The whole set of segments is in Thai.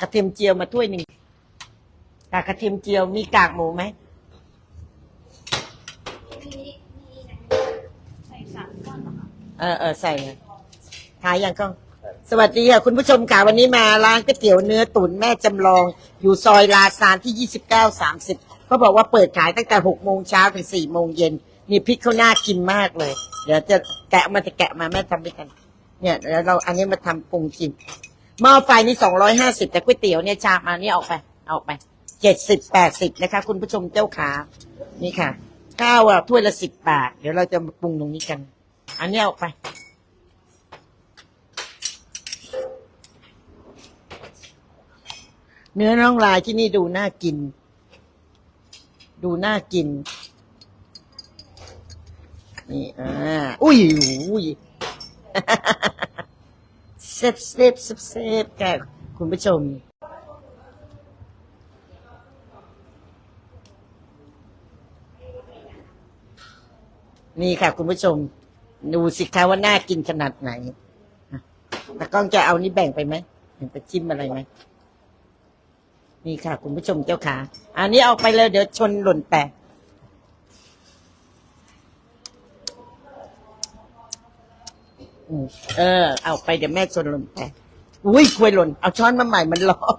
กระเทียมเจียวมาถ้วยหนึ่งกากกระเทียมเจียวมีกากหมูไหมมีมีนะใส่สามก้อนเหรอคะเออเออใส่เลยขายยังก็สวัสดีค่ะคุณผู้ชมค่ะวันนี้มาร้านก๋วยเตี๋ยวเนื้อตุ๋นแม่จำลอง อยู่ซอยลาซานที่ยี่สิบเก้าสามสิบเขาบอกว่าเปิดขายตั้งแต่หกโมงเช้าถึงสี่โมงเย็นนี่พริกเขาน่ากินมากเลย เดี๋ยวจะแกะมาจะแกะมาแม่ทำด้วยกัน เนี่ยแล้วเราอันนี้มาทำปรุงกิน หม้อไฟนี่สองร้อยห้าสิบแต่ก๋วยเตี๋ยวเนี่ยชามอันนี้ออกไปเอาออกไปเจ็ดสิบแปดสิบนะคะ คุณผู้ชมเจ้าขานี่ค่ะข้าวอะถ้วยละสิบบาท เดี๋ยวเราจะปรุงตรงนี้กัน อันนี้อออกไปเนื้อน้องลายที่นี่ดูน่ากิน ดูน่ากิน นี่อ่าอุ้ยอุ้ย เซฟเซฟเซฟเซฟแก่คุณผู้ชม นี่ค่ะคุณผู้ชม ดูสิคะว่าน่ากินขนาดไหนอะกล้องจะเอานี่แบ่งไปไหมเห็นไปจิ้มอะไรไหมนี่ค่ะ คุณผู้ชมเจ้าขาอันนี้เอาไปเลยเดี๋ยวชนหล่นแตก อืม เออ เอาไปเดี๋ยวแม่ชนหล่นแตกอุ้ยควยหล่น เอาช้อนมาใหม่มันร้อน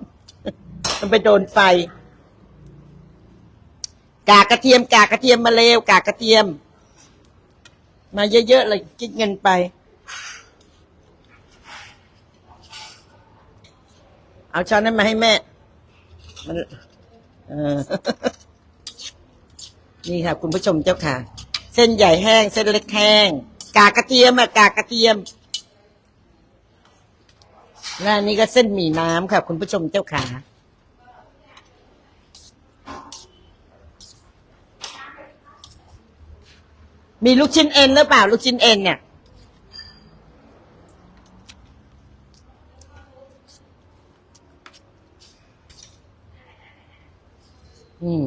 มันไปโดนไฟ กากกระเทียม กากกระเทียมมาเลวกากกระเทียม มาเยอะๆเลยคิดเงินไป เอาช้อนนั้นมาให้แม่ มัน เออ นี่ค่ะ คุณผู้ชมเจ้าค่ะ เส้นใหญ่แห้ง เส้นเล็กแห้ง กากกระเทียมอะกากกระเทียมและอันนี้ก็เส้นหมี่น้ำค่ะ คุณผู้ชมเจ้าค่ะมีลูกชิ้นเอ็นหรือเปล่า ลูกชิ้นเอ็นเนี่ยอืม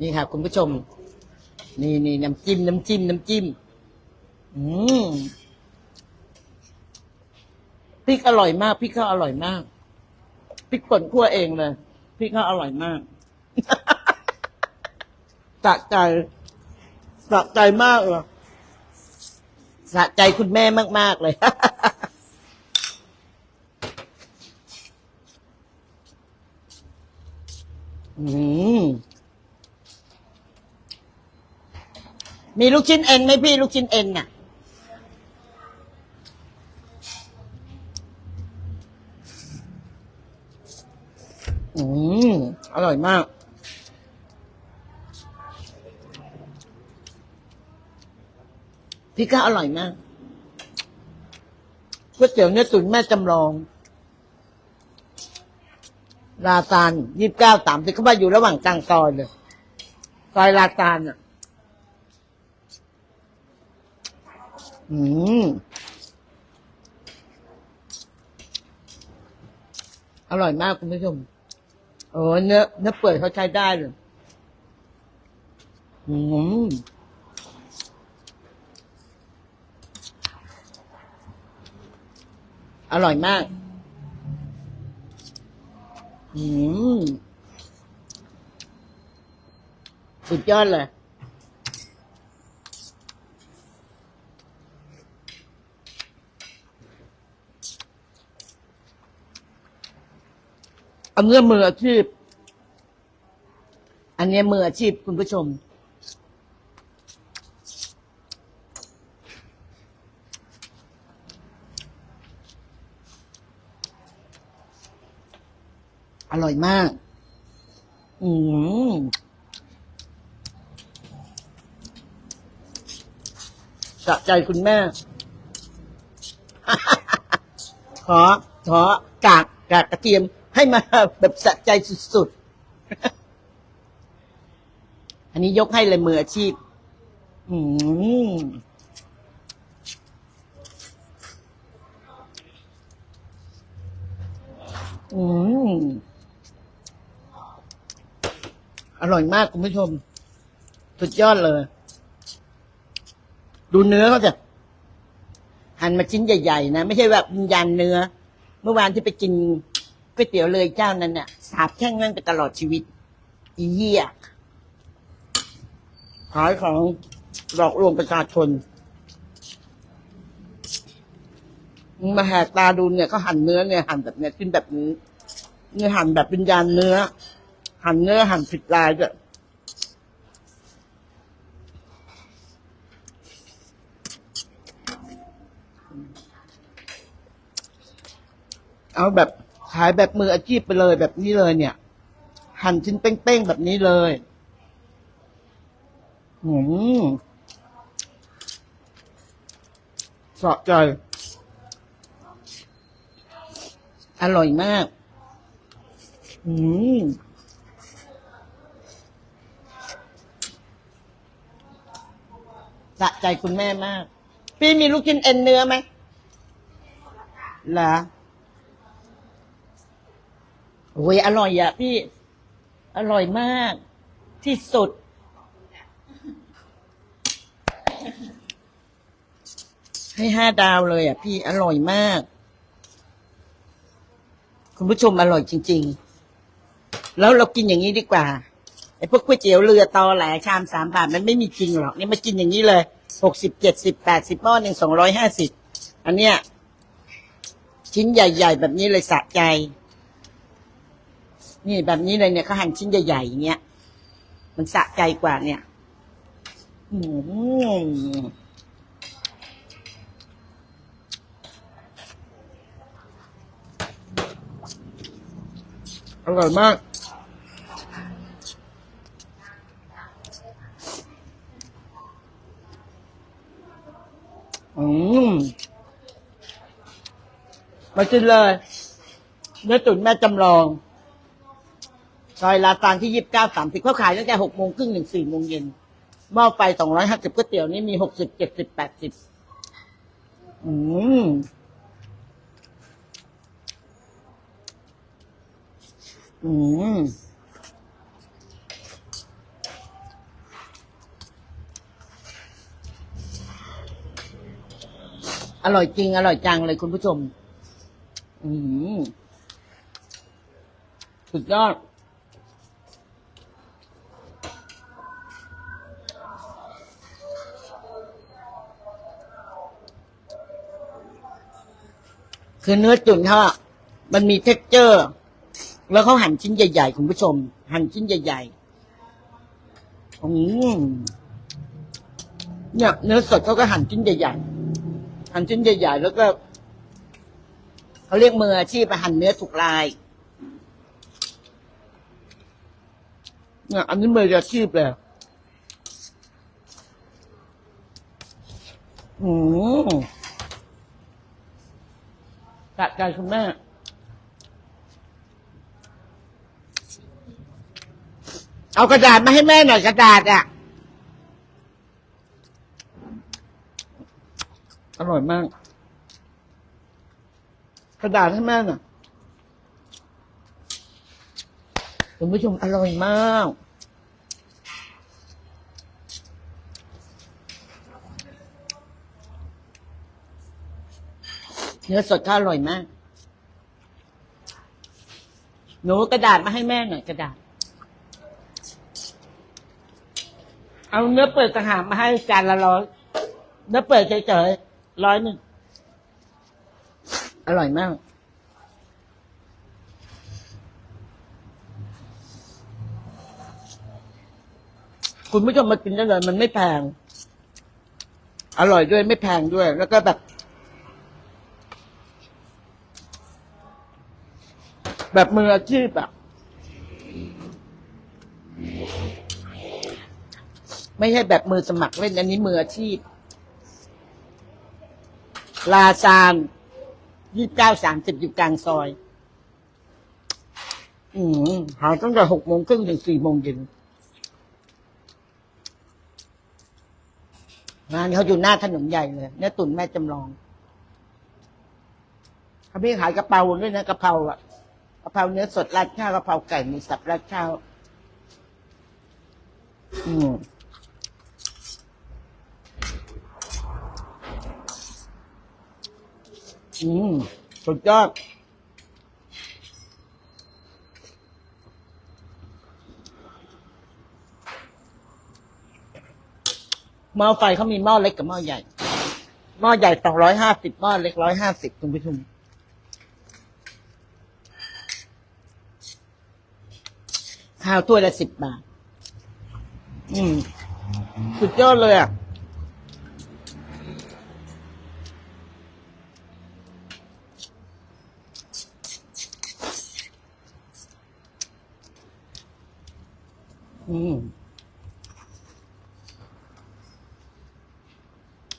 นี่ค่ะ คุณผู้ชม นี่นี่น้ำจิ้มน้ำจิ้มน้ำจิ้ม อืมพริกอร่อยมากพริกเขาอร่อยมากพริกป่นคั่วเองเลยพริกเขาอร่อยมากสะใจสะใจมากเลยสะใจคุณแม่มาก ๆ เลย อืม มีลูกชิ้นเอ็นไหมพี่ลูกชิ้นเอ็นน่ะ อืม อร่อยมาก พี่ก็อร่อยมากก๋วยเตี๋ยวเนื้อตุ๋นแม่จำลอง ลาซานยี่สิบเก้าสามสิบเขาว่าอยู่ระหว่างกลางซอยเลย ซอยลาซานอะ อืม อร่อยมากคุณผู้ชม โอ้เนื้อเนื้อเปื่อยเขาใช้ได้เลย อืมอร่อยมาก อืม สุดยอดเลย อาเงื่อมืออาชีพ อันนี้มืออาชีพคุณผู้ชม อร่อยมาก อืมสะใจคุณแม่ ขอ ขอกากกากกระเทียม ให้มาแบบสะใจสุดๆ อันนี้ยกให้เลยมืออาชีพ อืมอืมอร่อยมากคุณผู้ชม สุดยอดเลย ดูเนื้อเขาจะหั่นมาชิ้นใหญ่ ๆ นะ ไม่ใช่แบบยันเนื้อ เมื่อวานที่ไปกิน ก๋วยเตี๋ยวเลยเจ้านั้นน่ะ สาบแช่งนั่นไปตลอดชีวิต อีเหี้ยขายของหลอกลวงประชาชนมึงมาแหกตาดูเนี่ยเขาหั่นเนื้อเนี่ยหั่นแบบเนี้ยกินแบบนี้เนี่ยหั่นแบบวิญญาณเนื้อ หั่นเนื้อหั่นผิดลายด้วยเอาแบบ ขายแบบมืออาชีพไปเลยแบบนี้เลยเนี่ย หั่นชิ้นเป้งๆแบบนี้เลยอืมสะใจ อร่อยมากอืมสะใจคุณแม่มาก พี่มีลูกชิ้นเอ็นเนื้อไหมเหรอ โอ้ยอร่อยอะพี่ อร่อยมาก ที่สุด ให้ห้าดาวเลยอะพี่อร่อยมาก คุณผู้ชมอร่อยจริง ๆ แล้วเรากินอย่างนี้ดีกว่าไอ้พวกก๋วยเตี๋ยวเรือตอแหลชามสามบาทมันไม่มีจริงหรอกนี่มากินอย่างนี้เลยหกสิบเจ็ดสิบแปดสิบหม้อหนึ่งสองร้อยห้าสิบอันเนี้ย ชิ้นใหญ่ ๆ แบบนี้เลยสะใจ นี่แบบนี้เลยเนี่ยเขาหั่นชิ้นใหญ่ๆอย่างเงี้ยมันสะใจกว่าเนี่ยอืมอร่อยมากอืมมากินเลยเนื้อตุ๋นแม่จำลอง ซอยลาซานที่ยี่สิบเก้าสามสิบเขาขายตั้งแต่หกโมงครึ่งถึงสี่โมงเย็นหม้อไฟสองร้อยห้าสิบก๋วยเตี๋ยวนี่มีหกสิบเจ็ดสิบแปดสิบอืมอืมอร่อยจริง อร่อยจังเลยคุณผู้ชม อืมสุดยอด คือเนื้อตุ๋นเขาอะมันมีเท็กเจอร์ แล้วเขาหั่นชิ้นใหญ่ๆคุณผู้ชม หั่นชิ้นใหญ่ๆอืมเนี่ยเนื้อสดเขาก็หั่นชิ้นใหญ่ๆหั่นชิ้นใหญ่ ๆ แล้วก็เขาเรียกมืออาชีพอะหั่นเนื้อถูกลายเนี่ยอันนี้มืออาชีพเลยอืมะใจคุณแม่ เอากระดาษมาให้แม่หน่อยกระดาษอะ อร่อยมาก กระดาษให้แม่หน่อยคุณผู้ชมอร่อยมาก เนื้อสดก็อร่อยมาก หนูกระดาษมาให้แม่หน่อยกระดาษ เอาเนื้อเปิดต่างหากมาให้จานละร้อยเนื้อเปิดเฉยๆร้อยหนึ่งอร่อยมาก คุณผู้ชมมากินได้เลยมันไม่แพง อร่อยด้วยไม่แพงด้วย แล้วก็แบบ แบบมืออาชีพอะไม่ใช่แบบมือสมัครเล่นอันนี้มืออาชีพ ลาซานยี่สิบเก้าสามสิบอยู่กลางซอย อืมหายตั้งแต่หกโมงครึ่งถึงสี่โมงเย็นร้านเขาอยู่หน้าถนนใหญ่เลยเนื้อตุ๋นแม่จำลองเขาพี่ขายกระเพราด้วยนะกระเพราอะ กะเพราเนื้อสดราดข้าวกะเพราไก่มีสับราดข้าวอืมอืมสุดยอดหม้อไฟเขามีหม้อเล็กกับหม้อใหญ่ หม้อใหญ่สองร้อยห้าสิบหม้อเล็กร้อยห้าสิบคุณผู้ชม ข้าวถ้วยละสิบบาท อืม สุดยอดเลยอะ อืม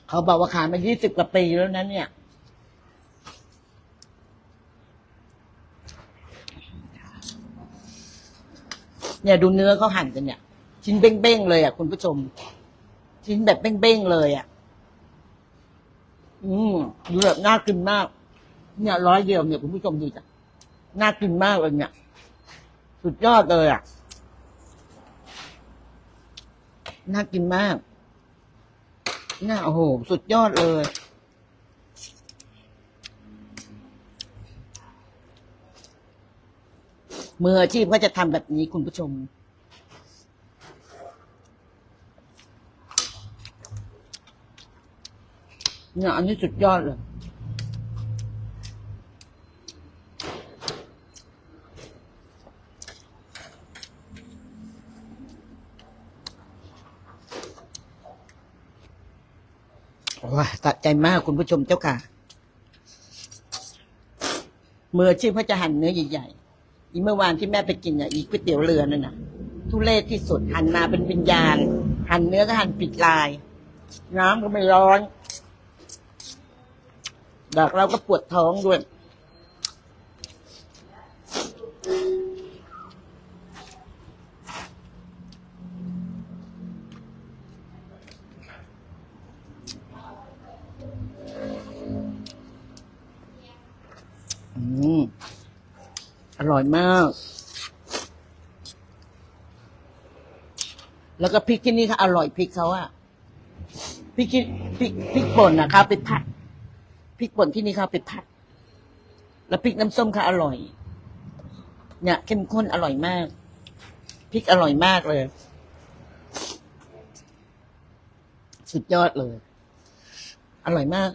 เขาบอกว่าขายมายี่สิบกว่าปีแล้วนะเนี่ย เนี่ยดูเนื้อเขาหั่นกันเนี่ย ชิ้นเบ้งๆเลยอะคุณผู้ชม ชิ้นแบบเบ้งๆเลยอะ อืมดูแบบน่ากินมาก เนี่ยร้อยเดียวเนี่ยคุณผู้ชมดูจ้ะน่ากินมากเลยเนี่ย สุดยอดเลยอะ น่ากินมาก น่าโอ้โห สุดยอดเลย มืออาชีพก็จะทำแบบนี้คุณผู้ชม เนี่ยอันนี้สุดยอดเลยว้าตัดใจมากคุณผู้ชมเจ้าค่ะ มืออาชีพเขาจะหั่นเนื้อใหญ่ๆ อีเมื่อวานที่แม่ไปกินอะอีก๋วยเตี๋ยวเรือนั่นน่ะ ทุเรศที่สุดหั่นมาเป็นวิญญาณ หั่นเนื้อก็หั่นปิดลาย น้ำก็ไม่ร้อนดอกเราก็ปวดท้องด้วย อืม อ ร่อยมาก แล้วก็พริกที่นี่ค่ะอร่อยพริกเขาอะพริกที่พริกพริกป่นนะคะไปผัดพริกป่นที่นี่ค่ะไปผัด แล้วพริกน้ำส้มค่ะอร่อย เนี่ยเข้มข้นอร่อยมากพริกอร่อยมากเลย สุดยอดเลย อร่อยมาก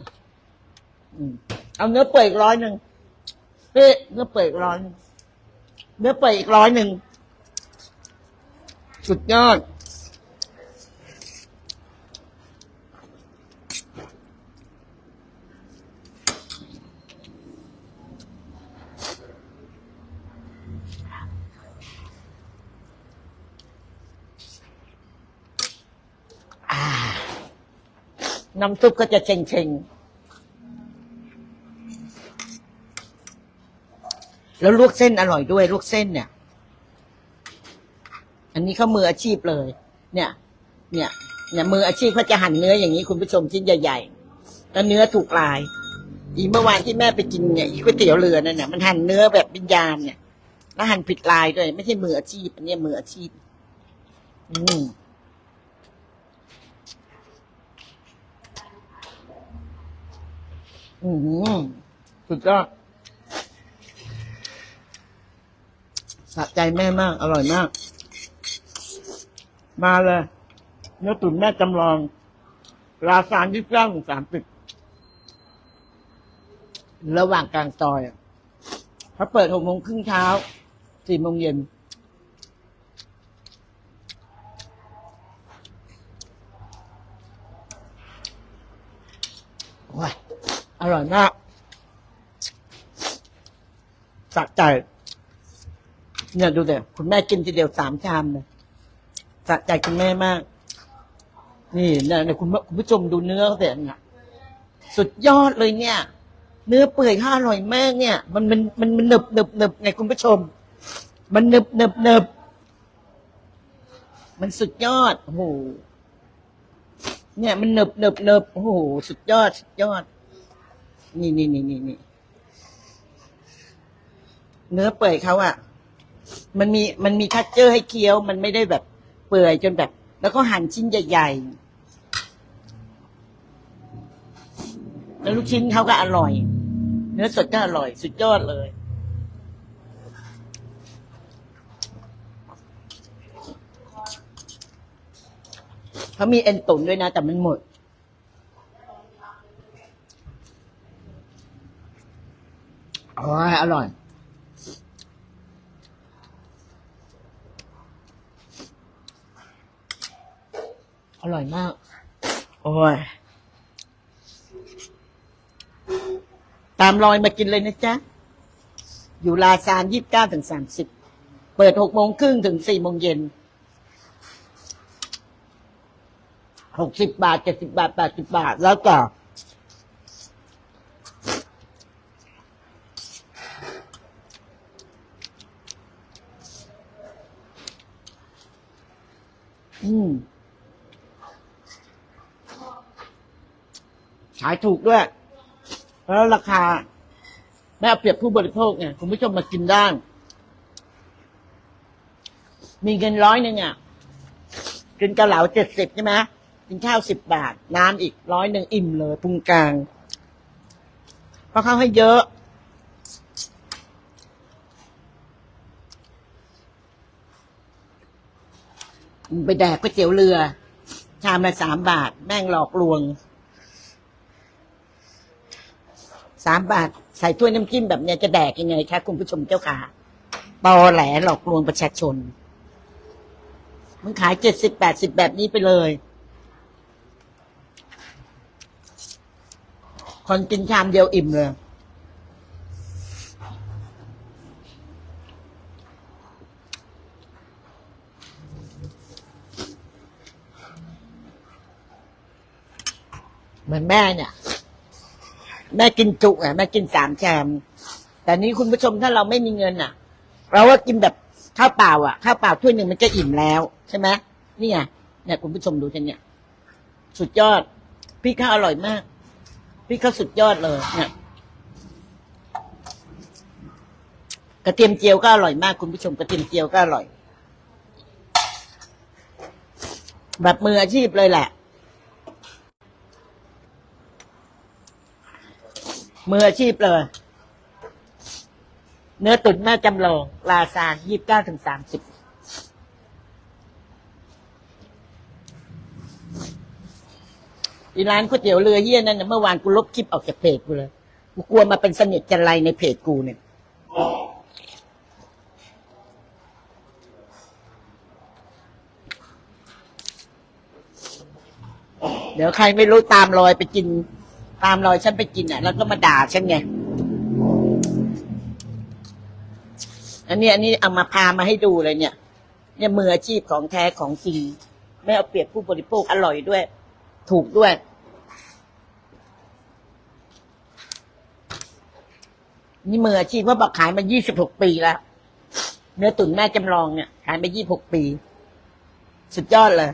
อืมเอาเนื้อเปื่อยร้อยหนึ่งเฮ้ยเนื้อเปื่อยร้อยหนึ่ง เนื้อเปื่อยอีกร้อยหนึ่ง สุดยอด น้ำซุปก็จะเชงๆ แล้วลวกเส้นอร่อยด้วยลวกเส้นเนี่ย อันนี้เขามืออาชีพเลย เนี่ย เนี่ยเนี่ยมืออาชีพเขาจะหั่นเนื้ออย่างนี้คุณผู้ชมชิ้นใหญ่ๆแล้วเนื้อถูกลาย อีเมื่อวานที่แม่ไปกินเนี่ยอีก๋วยเตี๋ยวเรือนั่นเนี่ยมันหั่นเนื้อแบบวิญญาณเนี่ยแล้วหั่นผิดลายด้วย ไม่ใช่มืออาชีพอันนี้มืออาชีพ อืมอืมสุดยอดะใจแม่มาก อร่อยมาก มาเลยเนื้อตุ๋นแม่จำลอง ราคานที่เก้าถึงสามสิบระหว่างกลางซอยอะเขาเปิดหกโมงครึ่งเช้าสี่โมงเย็นว้ายอร่อยมากสะใจ เนี่ยดูเดี๋ยคุณแม่กินทีเดียวสามชามเลยสะใจคุณแม่มาก นี่เนี่ยเนี่ยคุณคุณผู้ชมดูเนื้อเขาเสียเนี่ยสุดยอดเลยเนี่ย เนื้อเปื่อยข้าอร่อยมากเนี่ย มันมันมันมันหนึบหนึบหนึบไงคุณผู้ชม มันหนึบหนึบหนึบมันสุดยอดโอ้โหเนี่ย มันหนึบหนึบหนึบโอ้โหสุดยอดสุดยอด นี่นี่นี่นี่นี่เนื้อเปื่อยเขาอะ มันมีมันมีทัชเจอร์ให้เคี้ยว มันไม่ได้แบบเปื่อยจนแบบ แล้วก็หั่นชิ้นใหญ่ ๆ แล้วลูกชิ้นเขาก็อร่อย เนื้อสดก็อร่อย สุดยอดเลยเขามีเอ็นตุ๋นด้วยนะ แต่มันหมดอร่อยอร่อย ร่อยมาก โอ้ย ตามรอยมากินเลยนะจ๊ะ อยู่ลาซานยี่สิบเก้าถึงสามสิบ เปิดหกโมงครึ่งถึงสี่โมงเย็น หกสิบบาทเจ็ดสิบบาทแปดสิบบาท แล้วก็อืม ขายถูกด้วย แล้วราคา ไม่เอาเปรียบผู้บริโภคไงคุณผู้ชมมากินได้มีเงินร้อยหนึ่งอะ กินกะเหลาเจ็ดสิบใช่ไหมกินข้าวสิบบาท น้ำอีกร้อยหนึ่งอิ่มเลยปรุงกลาง เพราะเขาให้เยอะ ไปแดกก๋วยเตี๋ยวเรือ ชามละสามบาท แม่งหลอกลวง สามบาทใส่ถ้วยน้ำจิ้มแบบเนี้ยจะแดกยังไงคะคุณผู้ชมเจ้าขาบอแหลหลอกลวงประชาชนมึงขายเจ็ดสิบแปดสิบแบบนี้ไปเลย คนกินชามเดียวอิ่มเลยเหมือนแม่เนี่ย แม่กินจุอะแม่กินสามชาม แต่นี้คุณผู้ชมถ้าเราไม่มีเงินอะ เราก็กินแบบข้าวเปล่าอะข้าวเปล่าถ้วยหนึ่งมันก็อิ่มแล้วใช่ไหมนี่ไงเนี่ยคุณผู้ชมดูกันเนี่ย สุดยอดพี่ข้าวอร่อยมาก พี่ข้าวสุดยอดเลยเนี่ยกระเทียมเจียวก็อร่อยมากคุณผู้ชมกระเทียมเจียวก็อร่อย แบบมืออาชีพเลยแหละ มืออาชีพเลย เนื้อตุ๋นแม่จำลองลาซานยี่บเก้าถึงสามสิบอีร้านก๋วยเตี๋ยวเรือเฮี้ยนั่นนะเมื่อวานกูลบคลิปออกจากเพจกูเลย กูกลัวมาเป็นสนิทจันไรในเพจกูเนี่ย เดี๋ยวใครไม่รู้ตามรอยไปกิน ตามรอยฉันไปกินอะ แล้วก็มาด่าฉันไงอันนี้อันนี้เอามาพามาให้ดูเลยเนี่ย เนี่ยมืออาชีพของแท้ของจริงไม่เอาเปรียบผู้บริโภคอร่อยด้วย ถูกด้วย นี่มืออาชีพเพราบอกขายมายี่สิบหกปีแล้ว เนื้อตุ๋นแม่จำลองเนี่ย ขายมายี่สิบหกปี สุดยอดเลย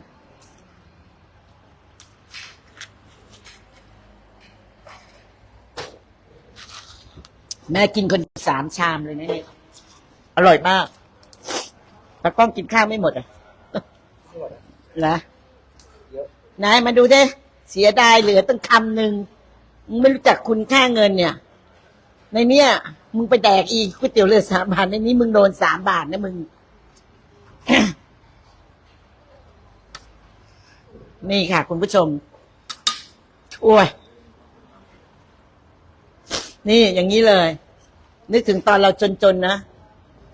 แม่กินคนสามชามเลยนะเนี่ยอร่อยมากแต่กล้องกินข้าวไม่หมดอะเหรอไหนายมาดูดิเสียดายเหลือตั้งคำหนึ่งมึงไม่รู้จักคุณค่าเงินเนี่ย ในเนี้ยมึงไปแดกอีกก๋วยเตี๋ยวเรือสามบาทในนี้มึงโดนสามบาทนะมึง นี่ค่ะ คุณผู้ชม โอ้ย นี่อย่างนี้เลย นึกถึงตอนเราจนๆนะ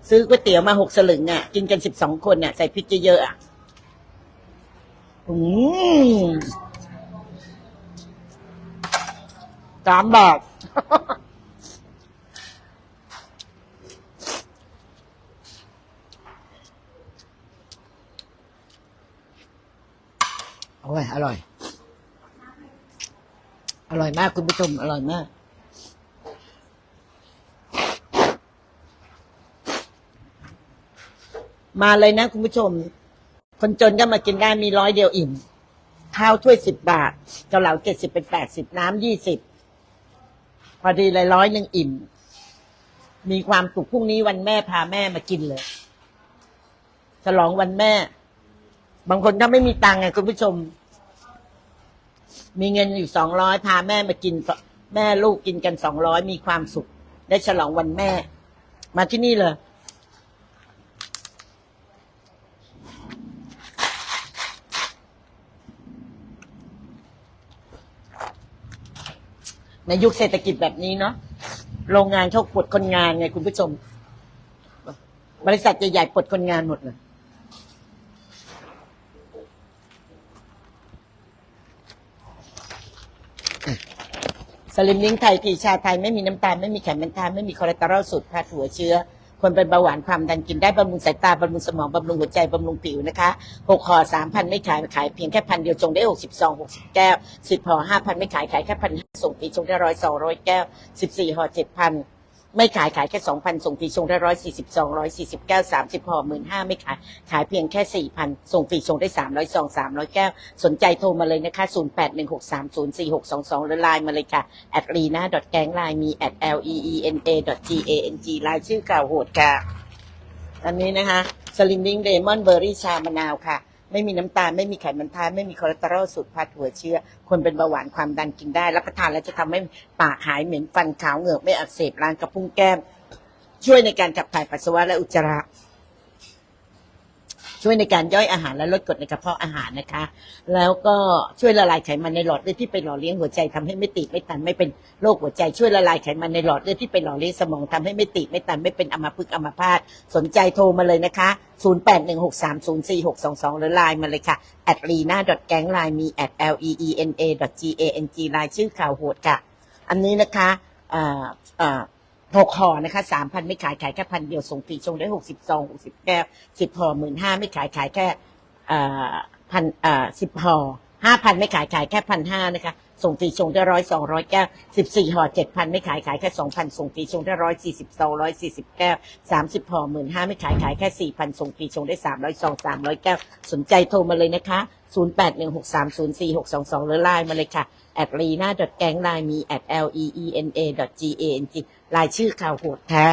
ซื้อก๋วยเตี๋ยวมาหกสลึงอะ กินกันสิบสองคนอะ ใส่พริกเยอะๆอะอืมสามบาทโอ้ย อร่อย อร่อยมากคุณผู้ชม อร่อยมาก มาเลยนะคุณผู้ชม คนจนก็มากินได้มีร้อยเดียวอิ่ม ข้าวถ้วยสิบบาทเกาเหลาเจ็ดสิบเป็นแปดสิบน้ำยี่สิบพอดีเลยร้อยหนึ่งอิ่ม มีความสุขพรุ่งนี้วันแม่พาแม่มากินเลย ฉลองวันแม่ บางคนถ้าไม่มีตังค์ไงคุณผู้ชม มีเงินอยู่สองร้อยพาแม่มากิน แม่ลูกกินกันสองร้อยมีความสุข ได้ฉลองวันแม่ มาที่นี่เลย ในยุคเศรษฐกิจแบบนี้เนาะโรงงานเขาปลดคนงานไงคุณผู้ชม บริษัทใหญ่ๆปลดคนงานหมดเลยสลิมลิงไทยทีชาไทยไม่มีน้ำตาล ไม่มีไขมันทานไม่มีคอเลสเตอรอลสูตรพาดหัวเชื้อ คนเป็นเบาหวานความดันกินได้บำรุงสายตาบำรุงสมองบำรุงหัวใจบำรุงผิวนะคะหกห่อสามพันไม่ขายขายเพียงแค่พันเดียวจงได้หกสิบซองหกสิบแก้วสิบห่อห้าพันไม่ขายขายแค่พันส่งปีจงได้ร้อยสองร้อยแก้วสิบสี่ห่อเจ็ดพัน ไม่ขายขายแค่สองพันส่งฟรีชงได้ร้อยสี่สิบสองร้อยสี่สิบแก้วสามสิบห่อหมื่นห้าไม่ขาย ขายเพียงแค่สี่พันส่งฟรีชงได้สามร้อยซองสามร้อยแก้ว สนใจโทรมาเลยนะคะศูนย์แปดหนึ่งหกสามศูนย์สี่หกสองสองหรือไลน์มาเลยค่ะ at lena gang ไลน์มี at l e e n a g a n g ไลน์ชื่อเก่าโหดค่ะ อันนี้นะคะสลิมลิงเดมอนเบอร์รี่ชามะนาวค่ะ ไม่มีน้ำตาลไม่มีไขมันทานไม่มีคอเลสเตอรอลสูตรพัดหัวเชื้อคนเป็นเบาหวานความดันกินได้ รับประทานแล้วจะทำให้ปากหายเหม็นฟันขาวเหงือกไม่อักเสบร้างกระพุ้งแก้ม ช่วยในการขับถ่ายปัสสาวะและอุจจาระ ช่วยในการย่อยอาหารและลดกรดในกระเพาะอาหารนะคะ แล้วก็ช่วยละลายไขมันในหลอดเลือดที่ไปหล่อเลี้ยงหัวใจทำให้ไม่ตีบไม่ตันไม่เป็นโรคหัวใจช่วยละลายไขมันในหลอดเลือดที่ไปหล่อเลี้ยงสมองทำให้ไม่ตีบไม่ตันไม่เป็นอัมพฤกษ์อัมพาตสนใจโทรมาเลยนะคะ 0816304622 หรือไลน์มาเลยค่ะ at lena gang ไลน์มี at l e e n a g a n g ไลน์ชื่อข่าวโหดค่ะ อันนี้นะคะอ่าอ่า หกห่อนะคะสามพันไม่ขายขายแค่พันเดียวส่งฟรีชงได้หกสิบซองหกสิบแก้วสิบห่อหมื่นห้าไม่ขายขายแค่พันสิบห่อห้าพันไม่ขายขายแค่พันห้านะคะส่งฟรีชงได้ร้อยสองร้อยแก้วสิบสี่ห่อเจ็ดพันไม่ขายขายแค่สองพันส่งฟรีชงได้ร้อยสี่สิบซองร้อยสี่สิบแก้วสามสิบห่อหมื่นห้าไม่ขายขายแค่สี่พันส่งฟรีชงได้สามร้อยซองสามร้อยแก้วสนใจโทรมาเลยนะคะศูนย์แปดหนึ่งหกสามศูนย์สี่หกสองสองหรือไลน์มาเลยค่ะ at lena gang ไลน์มี at l e e n a g a n g ลายชื่อข่าวโหดค่ะ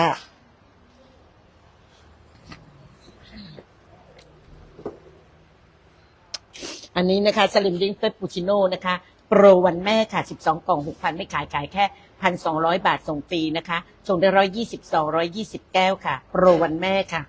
อันนี้นะคะสลิมดิ้งเฟปปูชิโน่นะคะ โปรวันแม่ค่ะ 12 กล่อง 6,000 ไม่ขายขายแค่ 1,200 บาทส่งฟรีนะคะส่งได้ 120 220 แก้วค่ะ โปรวันแม่ค่ะ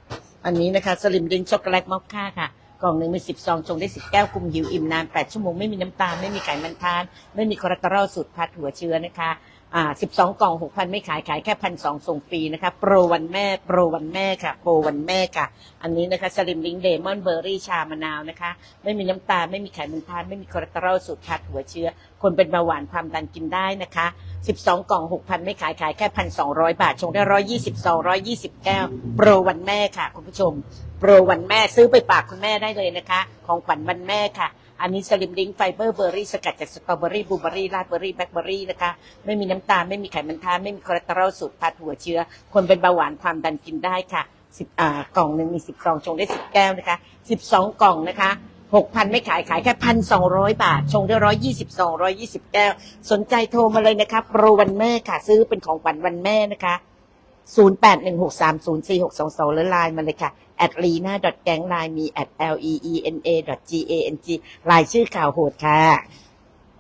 อันนี้นะคะสลิมดิ้งช็อกโกแลตมอคค่าค่ะ กล่องหนึ่งมีสิบซองชงได้สิบแก้วคุมหิวอิ่มนานแปดชั่วโมงไม่มีน้ำตาลไม่มีไขมันทาน ไม่มีคอเลสเตอรอลสูตรพัดหัวเชื้อนะคะ อ่า12กล่อง6,000ไม่ขายขายแค่พันสองส่งฟรีนะคะโปรวันแม่โปรวันแม่ค่ะโปรวันแม่ค่ะ อันนี้นะคะสลิมลิงเดมอนเบอร์รี่ชามะนาวนะคะ ไม่มีน้ำตาลไม่มีไขมันทานไม่มีคอเลสเตอรอลสูตรพัดหัวเชื้อ คนเป็นเบาหวานความดันกินได้นะคะ12กล่อง6,000ไม่ขายขายแค่1,200บาท ชงได้120ซอง120แก้วโปรวันแม่ค่ะ คุณผู้ชม โปรวันแม่ซื้อไปฝากคุณแม่ได้เลยนะคะ ของขวัญวันแม่ค่ะ อันนี้สลิมลิงไฟเบอร์เบอร์รี่สกัดจากสตรอเบอรี่บลูเบอรี่ราสเบอรี่แบล็คเบอรี่นะคะ ไม่มีน้ำตาล ไม่มีไขมันทานไม่มีคอเลสเตอรอลสูตรพัดหัวเชื้อ คนเป็นเบาหวานความดันกินได้ค่ะสิบอ่ากล่องหนึ่งมีสิบซองชงได้สิบแก้วนะคะสิบสองกล่องนะคะหกพันไม่ขายขายแค่พันสองร้อยบาท ชงได้ร้อยยี่สิบซองร้อยยี่สิบแก้ว สนใจโทรมาเลยนะคะโปรวันแม่ค่ะ ซื้อเป็นของขวัญวันแม่นะคะ 0 8 1 6 3 0 4 6 2 2 หรือไลน์มาเลยค่ะ at lena gang ไลน์มี at l e e n a g a n g ไลน์ชื่อข่าวโหดค่ะ